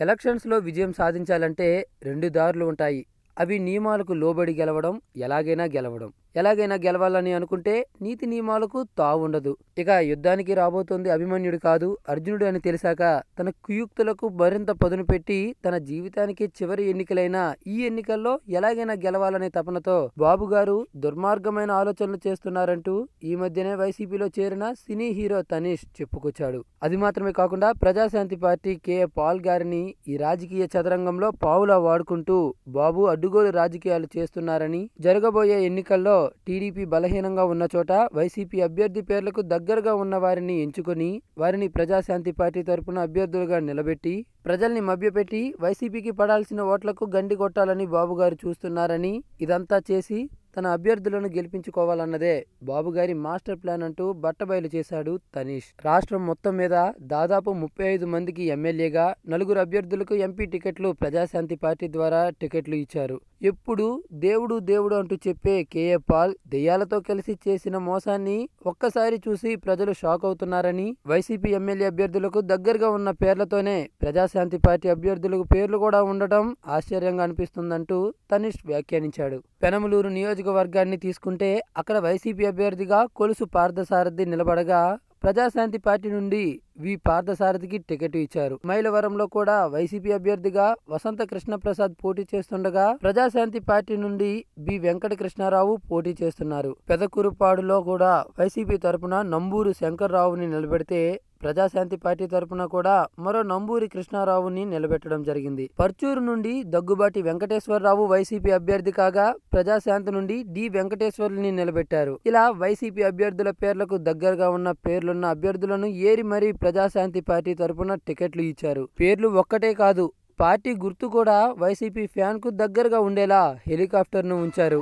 ఎలక్షన్స్లో విజయం సాధించాలంటే రెండు దారులు ఉంటాయి. అవి నియమాలకు లోబడి గెలవడం ఎలాగైనా గెలవడం. ఎలాగైనా గెలవాలని అనుకుంటే నీతి నియమాలకు తావుండదు ఇక యుద్ధానికి రాబోతోంది అభిమన్యుడు కాదు అర్జునుడు అని తెలిసాక తన కుయుక్తులకు మరింత పదును పెట్టి తన జీవితానికి చివరి ఎన్నికలైన ఈ ఎన్నికల్లో ఎలాగైనా గెలవాలనే తపనతో బాబు గారు దుర్మార్గమైన ఆలోచనలు చేస్తున్నారంటూ ఈ మధ్యనే వైసీపీలో చేరిన సినీ హీరో తనీష్ చెప్పుకొచ్చాడు. అది మాత్రమే కాకుండా ప్రజాశాంతి పార్టీ కె. పాల్ గారిని ఈ రాజకీయ చదరంగంలో పావులా వాడుకుంటూ బాబు అడ్డుగోలు రాజకీయాలు చేస్తున్నారని జరగబోయే ఎన్నికల్లో టీడీపీ బలహీనంగా ఉన్న చోట వైసీపీ అభ్యర్థి పేర్లకు దగ్గరగా ఉన్న వారిని ఎంచుకొని వారిని ప్రజాశాంతి పార్టీ తరపున అభ్యర్థులుగా నిలబెట్టి ప్రజల్ని మభ్యపెట్టి వైసీపీకి పడాల్సిన ఓట్లకు గండి కొట్టాలని బాబుగారు చూస్తున్నారని ఇదంతా చేసి తన అభ్యర్థులను గెలిపించుకోవాలన్నదే బాబుగారి మాస్టర్ ప్లాన్ అంటూ బట్టబయలు చేశాడు తనీష్. రాష్ట్రం మొత్తం మీద దాదాపు ముప్పై ఐదు మందికి ఎమ్మెల్యేగా నలుగురు అభ్యర్థులకు ఎంపీ టికెట్లు ప్రజాశాంతి పార్టీ ద్వారా టికెట్లు ఇచ్చారు. ఎప్పుడు దేవుడు దేవుడు అంటూ చెప్పే కేఏ పాల్ దెయ్యాలతో కలిసి చేసిన మోసాన్ని ఒక్కసారి చూసి ప్రజలు షాక్ అవుతున్నారని వైసీపీ ఎమ్మెల్యే అభ్యర్థులకు దగ్గరగా ఉన్న పేర్లతోనే ప్రజాశాంతి పార్టీ అభ్యర్థులకు పేర్లు కూడా ఉండటం ఆశ్చర్యంగా అనిపిస్తుందంటూ తనిష్ వ్యాఖ్యానించాడు. పెనమలూరు నియోజకవర్గాన్ని తీసుకుంటే అక్కడ వైసీపీ అభ్యర్థిగా కొలుసు పార్థసారథి నిలబడగా ప్రజాశాంతి పార్టీ నుండి వి. పార్థసారథికి టికెట్ ఇచ్చారు. మైలవరంలో కూడా వైసీపీ అభ్యర్థిగా వసంత కృష్ణప్రసాద్ పోటీ చేస్తుండగా ప్రజాశాంతి పార్టీ నుండి బి వెంకట కృష్ణారావు పోటీ చేస్తున్నారు. పెదకురుపాడులో కూడా వైసీపీ తరపున నంబూరు శంకర్రావుని నిలబెడితే ప్రజాశాంతి పార్టీ తరపున కూడా మరో నంబూరి కృష్ణారావుని నిలబెట్టడం జరిగింది. పర్చూరు నుండి దగ్గుబాటి వెంకటేశ్వరరావు వైసీపీ అభ్యర్థి కాగా ప్రజాశాంతి నుండి డి. వెంకటేశ్వర్ని నిలబెట్టారు. ఇలా వైసీపీ అభ్యర్థుల పేర్లకు దగ్గరగా ఉన్న పేర్లున్న అభ్యర్థులను ఏరి మరీ ప్రజాశాంతి పార్టీ తరపున టికెట్లు ఇచ్చారు. పేర్లు ఒక్కటే కాదు పార్టీ గుర్తు కూడా వైసీపీ ఫ్యాన్కు దగ్గరగా ఉండేలా హెలికాప్టర్ను ఉంచారు.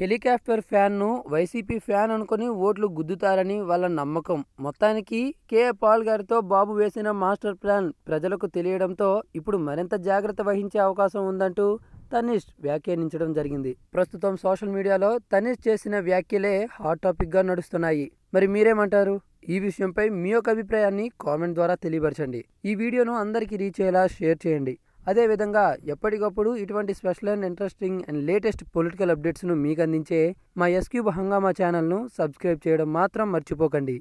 హెలికాప్టర్ ఫ్యాన్ను వైసీపీ ఫ్యాన్ అనుకుని ఓట్లు గుద్దుతారని వాళ్ళ నమ్మకం. మొత్తానికి కే. పాల్ గారితో బాబు వేసిన మాస్టర్ ప్లాన్ ప్రజలకు తెలియడంతో ఇప్పుడు మరింత జాగ్రత్త వహించే అవకాశం ఉందంటూ తనిష్ వ్యాఖ్యానించడం జరిగింది. ప్రస్తుతం సోషల్ మీడియాలో తనిష్ చేసిన వ్యాఖ్యలే హాట్ టాపిక్గా నడుస్తున్నాయి. మరి మీరేమంటారు? ఈ విషయంపై మీ యొక్క అభిప్రాయాన్ని కామెంట్ ద్వారా తెలియపరచండి. ఈ వీడియోను అందరికీ రీచ్ అయ్యేలా షేర్ చేయండి. అదేవిధంగా ఎప్పటికప్పుడు ఇటువంటి special and interesting and latest political అప్డేట్స్ను మీకు అందించే మా ఎస్క్యూబ్ హంగామా ఛానల్ను సబ్స్క్రైబ్ చేయడం మాత్రం మర్చిపోకండి.